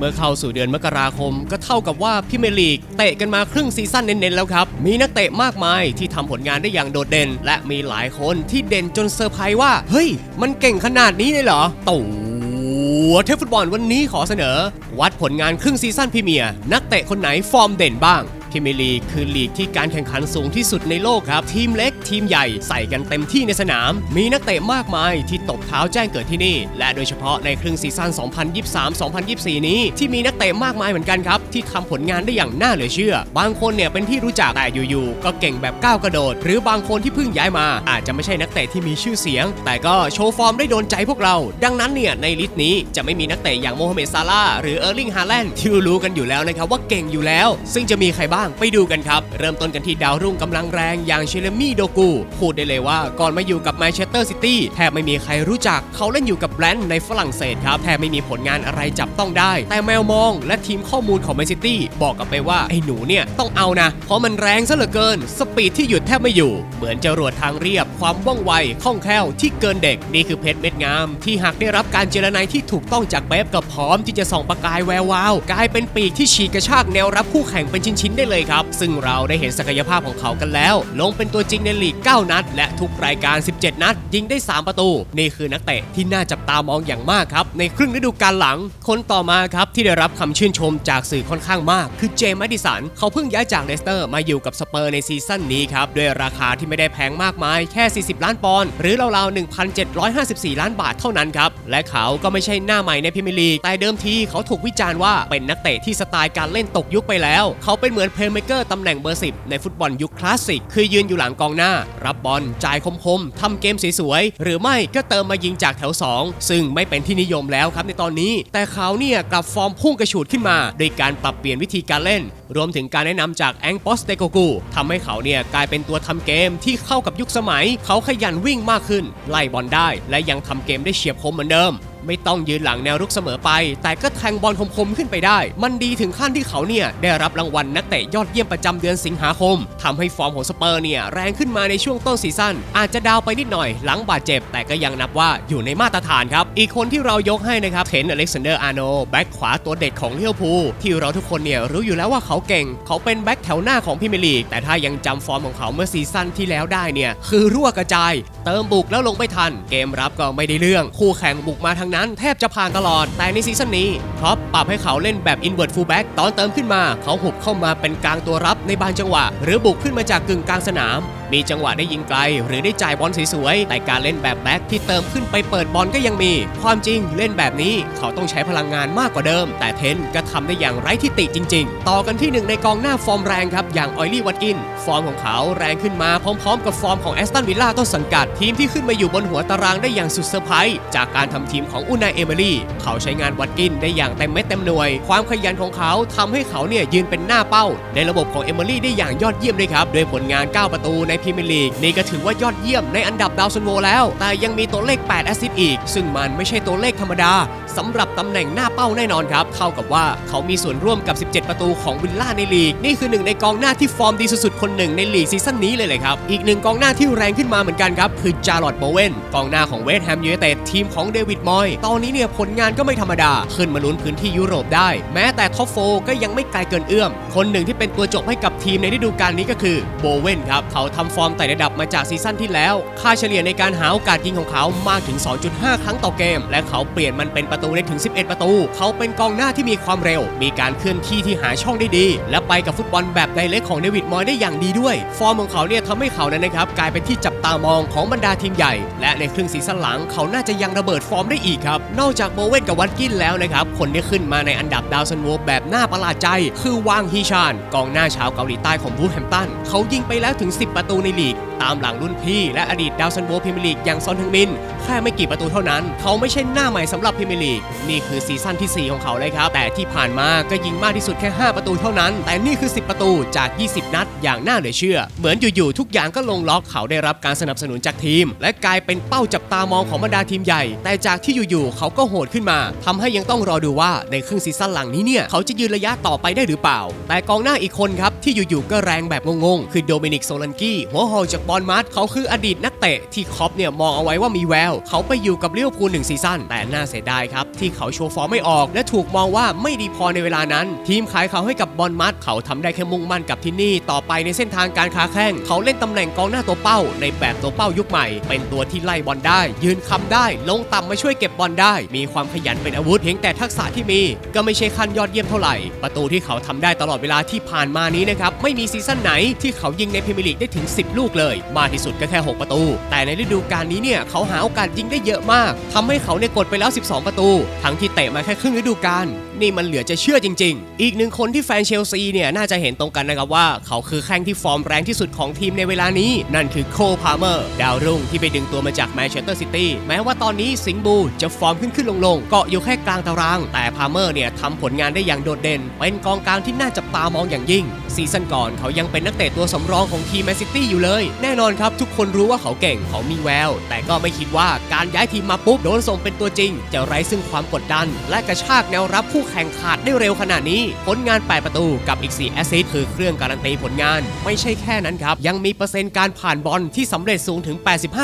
เมื่อเข้าสู่เดือนมกราคม ก็เท่ากับว่าพิเมลีกเตะกันมาครึ่งซีซั่นเน้นๆแล้วครับ มีนักเตะมากมายที่ทำผลงานได้อย่างโดดเด่น และมีหลายคนที่เด่นจนเซอร์ไพรส์ว่า เฮ้ย มันเก่งขนาดนี้เลยเหรอตัวเทพฟุตบอลวันนี้ขอเสนอ วัดผลงานครึ่งซีซั่นพรีเมียร์นักเตะคนไหนฟอร์มเด่นบ้าง พรีเมียร์ลีกคือลีกที่การแข่งขันสูงที่สุดในโลกครับ ทีมเล็กทีมใหญ่ใส่กันเต็มที่ในสนาม มีนักเตะมากมายที่ตบเท้าแจ้งเกิดที่นี่ และโดยเฉพาะในครึ่งซีซั่น 2023-2024 นี้ ที่มีนักเตะมากมายเหมือนกันครับ ที่ทำผลงานได้อย่างน่าเหลือเชื่อ บางคนเนี่ยเป็นที่รู้จักแต่อยู่ๆก็เก่งแบบก้าวกระโดด หรือบางคนที่เพิ่งย้ายมา อาจจะไม่ใช่นักเตะที่มีชื่อเสียง แต่ก็โชว์ฟอร์มได้โดนใจพวกเรา ดังนั้นเนี่ยในลิสต์นี้จะไม่มีนักเตะอย่างโมฮัมเหม็ดซาลาห์หรือเออร์ลิงฮาแลนด์ที่รู้กันอยู่แล้วนะครับว่าเก่งอยู่แล้ว ซึ่งจะมีใครบ้างไปดูกันครับ เริ่มต้นกันที่ดาวรุ่งกำลังแรงอย่างเชลมี่โดกูพูดได้เลยว่าก่อนมาอยู่กับแมนเชสเตอร์ซิตี้แทบไม่มีใครรู้จักเขาเล่นอยู่กับแบรนด์ในฝรั่งเศสครับแทบไม่มีผลงานอะไรจับต้องได้ แต่แมวมอง และทีมข้อมูลของแมนซิตี้บอกกับไปว่าไอ้หนูเนี่ยต้องเอานะ เพราะมันแรงซะเหลือเกิน สปีดที่หยุดแทบไม่อยู่ เหมือนจรวดทางเรียบความว่องไวคล่องแคล่วที่เกินเด็กนี่คือเพชรเม็ดงาม ที่หากได้รับการเจรไนที่ถูกต้องจากเป๊ปก็พร้อมที่จะส่องประกายแวววาวกลายเป็นปีกที่ฉีกกระชากแนวรับคู่แข่งเป็นชิ้นๆได้เลยครับ ซึ่งเราได้เห็นศักยภาพของเขากันแล้ว ลงเป็นตัวจริงในลีก 9 นัด และทุกรายการ 17 นัด ยิงได้ 3 ประตู นี่คือนักเตะที่น่าจับตามองอย่างมากครับ ในครึ่งฤดูกาลหลัง คนต่อมาครับที่ได้รับคำชื่นชมจากสื่อค่อนข้างมาก คือเจมส์ดดิสัน เขาเพิ่งย้ายจากเลสเตอร์มาอยู่กับสเปอร์ในซีซั่นนี้ครับด้วยราคาที่ไม่ได้แพงมากมายแค่ 40 ล้านปอนด์หรือราวๆ1,754 ล้านบาทเท่านั้นครับและเขาก็ไม่ใช่หน้าใหม่ในพรีเมียร์ลีกแต่เดิมทีเขาถูกวิจารณ์ว่าเป็นนักเตะที่สไตล์การเล่นตกยุคไปแล้ว เขาเป็นเหมือนเพลย์เมเกอร์ตำแหน่งเบอร์ 10 ในฟุตบอลยุคคลาสสิก คือยืนอยู่หลังกองหน้า รับบอลจ่ายคมๆทำเกมสวยๆ หรือไม่ก็เติมมายิงจากแถว 2 ซึ่งไม่เป็นที่นิยมแล้วครับในตอนนี้ แต่เขาเนี่ยกลับฟอร์มพุ่งกระฉูดขึ้นมา โดยการปรับเปลี่ยนวิธีการเล่น รวมถึงการแนะนำจากแองปอสเตโกกูทำให้เขาเนี่ยกลายเป็นตัวทำเกมที่เข้ากับยุคสมัย เขาขยันวิ่งมากขึ้น ไล่บอลได้ และยังทำเกมได้เฉียบคมเหมือนเดิม ไม่ต้องยืนหลังแนวรุกเสมอไป แต่ก็แทงบอลคมๆขึ้นไปได้ มันดีถึงขั้นที่เขาเนี่ยได้รับรางวัลนักเตะยอดเยี่ยมประจำเดือนสิงหาคมทำให้ฟอร์มของสเปอร์เนี่ยแรงขึ้นมาในช่วงต้นซีซั่นอาจจะดาวไปนิดหน่อยหลังบาดเจ็บ แต่ก็ยังนับว่าอยู่ในมาตรฐานครับ อีกคนที่เรายกให้นะครับเทนอเล็กซานเดอร์อาร์โนแบ็คขวาตัวเด็ดของเลี้ยวพูที่เราทุกคนเนี่ยรู้อยู่แล้วว่าเขาเก่ง เขาเป็นแบ็คแถวหน้าของพรีเมียร์ลีกแต่ถ้ายังจำฟอร์มของเขาเมื่อซีซั่นที่แล้วได้เนี่ยคือรั่วกระจาย เติมบุกแล้วลงไม่ทัน เกมรับก็ไม่ได้เรื่องคู่แข่งบุกมาทางนั้นแทบจะผ่านตลอด แต่ในซีซั่นนี้ครอปปรับให้เขาเล่นแบบอินเวอร์ตฟูลแบ็กตอนเติมขึ้นมา เขาหุบเข้ามาเป็นกลางตัวรับในบางจังหวะ หรือบุกขึ้นมาจากกึ่งกลางสนาม มีจังหวะได้ยิงไกล หรือได้จ่ายบอลสวยๆ แต่การเล่นแบบแบ็คที่เติมขึ้นไปเปิดบอลก็ยังมี ความจริงเล่นแบบนี้เขาต้องใช้พลังงานมากกว่าเดิม แต่เทนก็ทำได้อย่างไร้ที่ติจริง ๆ ต่อกันที่หนึ่งในกองหน้าฟอร์มแรงครับ อย่างออยลี่วัตกิน ฟอร์มของเขาแรงขึ้นมาพร้อมๆ กับฟอร์มของแอสตันวิลล่าต้นสังกัดทีมที่ขึ้นมาอยู่บนหัวตารางได้อย่างสุดเซอร์ไพรส์จากการทำทีมของอุนายเอเมรี่เขาใช้งานวัตกินได้อย่างเต็มเม็ดเต็มหน่วย ความขยันของเขาทำให้เขาเนี่ยยืนเป็นหน้าเป้า ในระบบของเอเมรี่ได้อย่างยอดเยี่ยมด้วยครับด้วยผลงาน 9 ประตูในพรีเมียร์ลีกนี่ก็ถือว่ายอดเยี่ยมในอันดับดาวซันโวแล้ว แต่ยังมีตัวเลข 8 แอสซิสต์อีก ซึ่งมันไม่ใช่ตัวเลขธรรมดาสำหรับตำแหน่งหน้าเป้าแน่นอนครับ เท่ากับว่าเขามีส่วนร่วมกับ 17 ประตูของวิลล่าในลีก นี่คือหนึ่งในกองหน้าที่ฟอร์มดีสุดๆคนหนึ่งในลีกซีซั่นนี้เลยเลยครับ อีกหนึ่งกองหน้าที่แรงขึ้นมาเหมือนกันครับคือจารอดโบเวนกองหน้าของเวสต์แฮมยูไนเต็ดทีมของเดวิดมอยตอนนี้เนี่ยผลงานก็ไม่ธรรมดา ขึ้นมาลุ้นพื้นที่ยุโรปได้ แม้แต่ท็อปโฟก็ยังไม่ไกลเกินเอื้อม คนหนึ่งที่เป็นตัวจบให้กับทีมในฤดูกาลนี้ก็คือโบเวนครับเขาทำฟอร์มไต่ระดับมาจากซีซั่นที่แล้ว ค่าเฉลี่ยในการหาโอกาสยิงของเขามากถึง 2.5 ครั้งต่อเกม และเขาเปลี่ยนมันเป็นประตูได้ถึง 11 ประตู เขาเป็นกองหน้าที่มีความเร็ว มีการเคลื่อนที่ที่หาช่องได้ดี และไปกับฟุตบอลแบบไดเรกของเดวิดมอยได้อย่างดีด้วย ฟอร์มของเขาเนี่ยทำให้เขานั้นนะครับกลายเป็นที่จับตามองของบรรดาทีมใหญ่ และในครึ่งซีซั่นหลังเขาน่าจะยังระเบิดฟอร์มได้อีกครับ นอกจากโบเวนกับวัตกินแล้วนะครับ คนที่ขึ้นมาในอันดับดาวซันโวแบบน่าประหลาดใจ คือวางฮีชาน กองหน้าชาวเกาหลีใต้ของบูธแฮมตัน เขายิงไปแล้วถึง 10 ประตูในลีก ตามหลังรุ่นพี่ และอดีตดาวซันโวพรีเมียร์ลีกอย่างซอนทึงมิน แค่ไม่กี่ประตูเท่านั้น เขาไม่ใช่หน้าใหม่สำหรับพรีเมียร์ลีก นี่คือซีซั่นที่ 4 ของเขาเลยครับ แต่ที่ผ่านมาก็ยิงมากที่สุดแค่ 5 ประตูเท่านั้น แต่นี่คือ 10 ประตูจาก 20 นัดอย่างน่าเหลือเชื่อ เหมือนอยู่ๆทุกอย่างก็ลงล็อกเขาได้รับการสนับสนุนจากทีม และกลายเป็นเป้าจับตามองของบรรดาทีมใหญ่ แต่จากที่อยู่ๆเขาก็โหดขึ้นมาทำให้ยังต้องรอดูว่าในครึ่งซีซั่นหลังนี้เนี่ยเขาจะยืนระยะต่อไปได้หรือเปล่า แต่กองหน้าอีกคนครับที่อยู่ๆก็แรงแบบงงๆคือโดมินิกโซลันกี้หัวหอกจากบอลมัดเขาคืออดีตนักเตะที่คอปเนี่ยมองเอาไว้ว่ามีแวว เขาไปอยู่กับลิเวพูลหนึ่งซีซั่นแต่น่าเสียดายครับ ที่เขาโชว์ฟอร์มไม่ออก และถูกมองว่าไม่ดีพอในเวลานั้น ทีมขายเขาให้กับบอลมัดเขาทำได้แค่มุ่งมั่นกับที่นี่ ต่อไปในเส้นทางการค้าแข่งเขาเล่นตำแหน่งกองหน้าตัวเป้า ในแบบตัวเป้ายุคใหม่ เป็นตัวที่ไล่บอลได้ ยืนคำได้ ลงต่ำมาช่วยเก็บบอลได้ มีความขยันเป็นอาวุธเพียงแต่ทักษะที่มี ก็ไม่ใช่ขั้นยอดเยี่ยมเท่าไหร่ ประตูที่เขาทำได้ตลอดเวลาที่ผ่านมานี้นะครับไม่มีซีซั่นไหนที่เขายิงในพรีเมียร์ลีกได้ถึง10 ลูกเลย มากที่สุดก็แค่ 6 ประตู แต่ในฤดูกาลนี้เนี่ยเขาหาโอกาสยิงได้เยอะมากทำให้เขาเนี่ยกดไปแล้ว 12 ประตู ทั้งที่เตะมาแค่ครึ่งฤดูกาล นี่มันเหลือจะเชื่อจริง ๆ อีกหนึ่งคนที่แฟนเชลซีเนี่ยน่าจะเห็นตรงกันนะครับว่า เขาคือแข้งที่ฟอร์มแรงที่สุดของทีมในเวลานี้ นั่นคือโคพาเมอร์ ดาวรุ่งที่ไปดึงตัวมาจากแมนเชสเตอร์ซิตี้แม้ว่าตอนนี้สิงบูจะฟอร์มขึ้นขึ้นลงลงๆเกาะอยู่แค่กลางตาราง แต่พาเมอร์เนี่ยทำผลงานได้อย่างโดดเด่น เป็นกองกลางที่น่าจับตามองอย่างยิ่ง ซีซั่นก่อนเขายังเป็นนักเตะตัวสำรองของทีมแมนซิตี้อยู่เลย แน่นอนครับทุกคนรู้ว่าเขาเก่งเขามีแวว แต่ก็ไม่คิดว่าการย้ายทีมมาปุ๊บโดนส่งเป็นตัวจริง จะไร้ซึ่งความกดดัน และกระชากแนวรับคู่แข่งขาดได้เร็วขนาดนี้ ผลงาน 8 ประตูกับอีก 4 แอสซิสต์คือเครื่องการันตีผลงาน ไม่ใช่แค่นั้นครับ ยังมีเปอร์เซ็นต์การผ่านบอลที่สำเร็จสูงถึง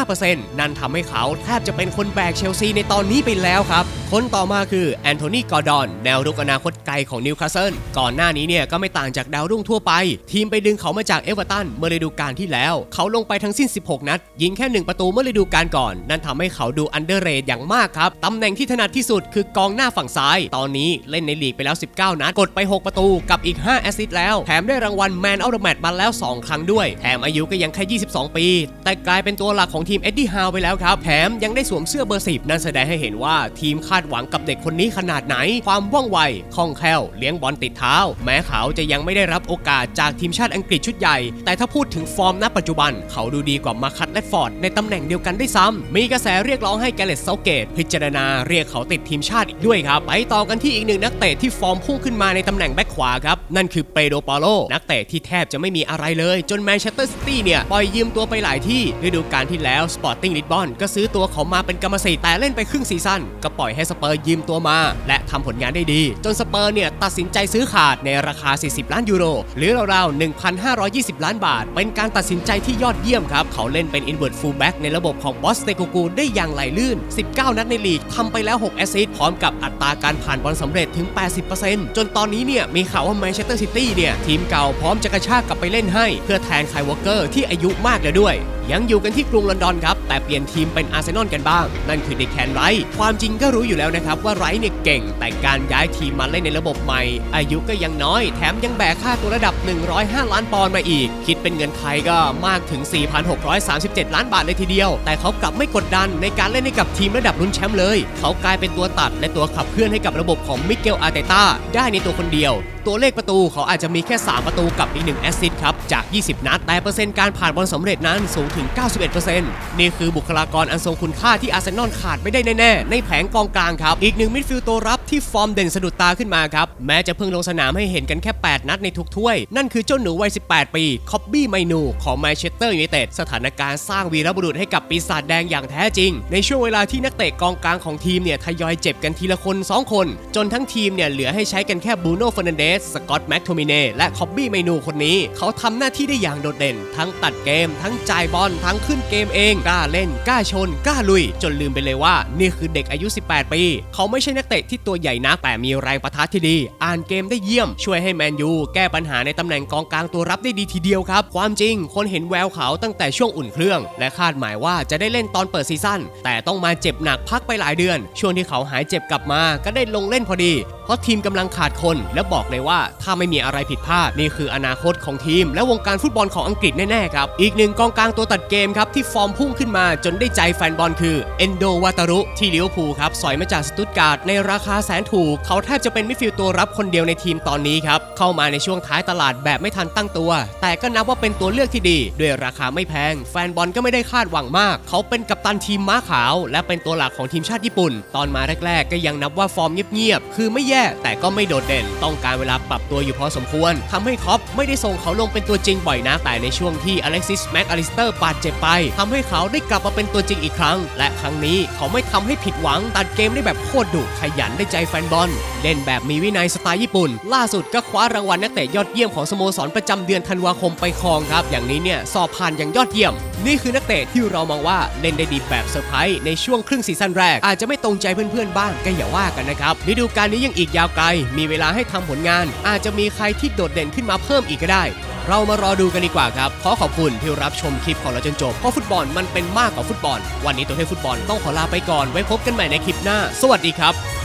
85%นั่นทำให้เขาแทบจะเป็นคนแบกเชลซีในตอนนี้ไปแล้วครับ คนต่อมาคือแอนโทนีกอร์ดอน แนวรุกอนาคตไกลของนิวคาสเซิลก่อนหน้านี้เนี่ยก็ไม่ต่างจากดาวรุ่งทั่วไป ทีมไปดึงเขามาจากเอเวอร์ตันเมื่อฤดูกาลที่แล้ว เขาลงไปทั้งสิ้น 16 นัด ยิงแค่ 1 ประตูเมื่อฤดูกาลก่อน นั่นทำให้เขาดูอันเดอร์เรทอย่างมากครับตำแหน่งที่ถนัดที่สุดคือกองหน้าฝั่งซ้าย ตอนนี้เลเล่นในลีกไปแล้ว 19 นัด กดไป 6 ประตูกับอีก 5 แอสซิสต์แล้ว แถมได้รางวัลแมนอาท์เดอะแมตช์มาแล้ว 2 ครั้งด้วย แถมอายุก็ยังแค่ 22 ปี แต่กลายเป็นตัวหลักของทีมเอ็ดดี้ฮาวไปแล้วครับ แถมยังได้สวมเสื้อเบอร์10นั่นแสดงให้เห็นว่าทีมคาดหวังกับเด็กคนนี้ขนาดไหน ความว่องไวคล่องแคล่วเลี้ยงบอลติดเท้า แม้เขาจะยังไม่ได้รับโอกาสจากทีมชาติอังกฤษชุดใหญ่ แต่ถ้าพูดถึงฟอร์มณปัจจุบัน เขาดูดีกว่ามาคัตและฟอร์ดในตำแหน่งเดียวกันได้ซ้ำมีกระแสเรียกร้องให้แกเลตเซาเกตพิจารณาเรียกเขาติดทีมชาติอีกด้วยครับไปต่อกันที่อีกหนึ่งนักเตะที่ฟอร์มพุ่งขึ้นมาในตำแหน่งแบ็คขวาครับ นั่นคือเปโดปาโล นักเตะที่แทบจะไม่มีอะไรเลย จนแมนเชสเตอร์ซิตี้เนี่ย ปล่อยยืมตัวไปหลายที่ฤดูกาลที่แล้วสปอร์ติ้งลิสบอนก็ซื้อตัวเขามาเป็นกรรมสิทธิ์แต่เล่นไปครึ่งซีซั่นก็ปล่อยให้สเปอร์ยืมตัวมา และทำผลงานได้ดี จนสเปอร์เนี่ยตัดสินใจซื้อขาดในราคา 40 ล้านยูโร หรือราวๆ1,520 ล้านบาท เป็นการตัดสินใจที่ยอดเยี่ยมครับเขาเล่นเป็น inward fullback ในระบบของบอสเตโกกูได้อย่างไหลลื่น 19 นัดในลีกทำไปแล้ว 6 แอสซิสต์พร้อมกับอัตราการผ่านบอลสำเร็จถึง 80%จนตอนนี้เนี่ยมีข่าวว่าแมนเชสเตอร์ซิตี้เนี่ยทีมเก่าพร้อมจะกระชากกลับไปเล่นให้ เพื่อแทนไคลวอเกอร์ที่อายุมากแล้วด้วย ยังอยู่กันที่กรุงลอนดอนครับ แต่เปลี่ยนทีมเป็นอาร์เซนอลกันบ้าง นั่นคือเดคแคนไรท์ความจริงก็รู้อยู่แล้วนะครับว่าไรท์เนี่ยเก่ง แต่การย้ายทีมมาเล่นในระบบใหม่ อายุก็ยังน้อย แถมยังแบกค่าตัวระดับ 105 ล้านปอนด์มาอีก คิดเป็นเงินไทยก็มากถึง 4,637 ล้านบาทเลยทีเดียว แต่เขากลับไม่กดดันในการเล่นให้กับทีมระดับลุ้นแชมป์เลย เขากลายเป็นตัวตัดและตัวขับเคลื่อนให้กับระบบของมิเกลอาร์เตต้าได้ในตัวคนเดียว ตัวเลขประตูเขาอาจจะมีแค่ 3 ประตูกับอีก1แอสซิสต์ครับ จาก 20 นัด แต่เปอร์เซ็นต์การผ่านบอลสำเร็จนั้นสูงถึง 91%นี่คือบุคลากรอันทรงคุณค่าที่อาร์เซนอลขาดไม่ได้แน่ๆ ในแผงกองกลางครับ อีกหนึ่งมิดฟิลด์ตัวรับที่ฟอร์มเด่นสะดุดตาขึ้นมาครับ แม้จะเพิ่งลงสนามให้เห็นกันแค่ 8 นัดในทุกถ้วย นั่นคือเจ้าหนูวัย 18 ปี คอบบี้ไมนูของแมนเชสเตอร์ยูไนเต็ดสถานการณ์สร้างวีรบุรุษให้กับปีศาจแดงอย่างแท้จริง ในช่วงเวลาที่นักเตะกองกลางของทีมเนี่ยทยอยเจ็บกันทีละคน 2 คน จนทั้งทีมเนี่ยเหลือให้ใช้กันแค่บูโน่ฟอนันเดสสกอตแม็กโทมิเน่ และคอบบี้ไมนูคนนี้ เขาทำหน้าที่ได้อย่างโดดเด่น ทั้งตัดเกม ทั้งจ่ายบอล ทั้งขึ้นเกมเอง กล้าเล่น กล้าชน กล้าลุย จนลืมไปเลยว่า นี่คือเด็กอายุ 18 ปี เขาไม่ใช่นักเตะที่ตัวใหญ่นัก แต่มีแรงประทะที่ดี อ่านเกมได้เยี่ยม ช่วยให้แมนยูแก้ปัญหาในตำแหน่งกองกลางตัวรับได้ดีทีเดียวครับ ความจริง คนเห็นแววเขาตั้งแต่ช่วงอุ่นเครื่อง และคาดหมายว่าจะได้เล่นตอนเปิดซีซั่น แต่ต้องมาเจ็บหนักพักไปหลายเดือน ช่วงที่เขาหายเจ็บกลับมา ก็ได้ลงเล่นพอดี เพราะทีมกำลังขาดคน และบอกเลยว่าถ้าไม่มีอะไรผิดพลาดนี่คืออนาคตของทีม และวงการฟุตบอลของอังกฤษแน่ๆครับอีกหนึ่งกองกลางตัวตัดเกมครับที่ฟอร์มพุ่งขึ้นมาจนได้ใจแฟนบอลคือเอนโดวาตารุที่ลิเวอร์พูลครับสอยมาจากสตุตการ์ดในราคาแสนถูก เขาแทบจะเป็นมิดฟิลด์ตัวรับคนเดียวในทีมตอนนี้ครับเข้ามาในช่วงท้ายตลาดแบบไม่ทันตั้งตัว แต่ก็นับว่าเป็นตัวเลือกที่ดี ด้วยราคาไม่แพง แฟนบอลก็ไม่ได้คาดหวังมาก เขาเป็นกัปตันทีมม้าขาว และเป็นตัวหลักของทีมชาติญี่ปุ่น ตอนมาแรก ๆ ก็ยังนับว่าฟอร์มเงียบๆคือไม่แย่ย่แต่ก็ไม่โดดเด่น ต้องการเวลาปรับตัวอยู่พอสมควรทำให้คอปไม่ได้ส่งเขาลงเป็นตัวจริงบ่อยนะแต่ในช่วงที่อเล็กซิสแม็กอลิสเตอร์บาดเจ็บไปทำให้เขาได้กลับมาเป็นตัวจริงอีกครั้ง และครั้งนี้เขาไม่ทำให้ผิดหวังตัดเกมได้แบบโคตรดุขยันได้ใจแฟนบอล เล่นแบบมีวินัยสไตล์ญี่ปุ่น ล่าสุดก็คว้ารางวัลนักเตะยอดเยี่ยมของสโมสรประจำเดือนธันวาคมไปครองครับ อย่างนี้เนี่ยสอบผ่านอย่างยอดเยี่ยม นี่คือนักเตะที่เรามองว่าเล่นได้ดีแบบเซอร์ไพรส์ในช่วงครึ่งซีซั่นแรกอาจจะไม่ตรงใจเพื่อนๆบ้างก็อย่าว่ากันนะครับฤดูกาลนี้ยังอีกยาวไกล มีเวลาให้ทำผลงาน อาจจะมีใครที่โดดเด่นขึ้นมาเพิ่มอีกก็ได้ เรามารอดูกันดีกว่าครับ ขอขอบคุณที่รับชมคลิปของเราจนจบ เพราะฟุตบอลมันเป็นมากกว่าฟุตบอล วันนี้ตัวเทพฟุตบอลต้องขอลาไปก่อน ไว้พบกันใหม่ในคลิปหน้า สวัสดีครับ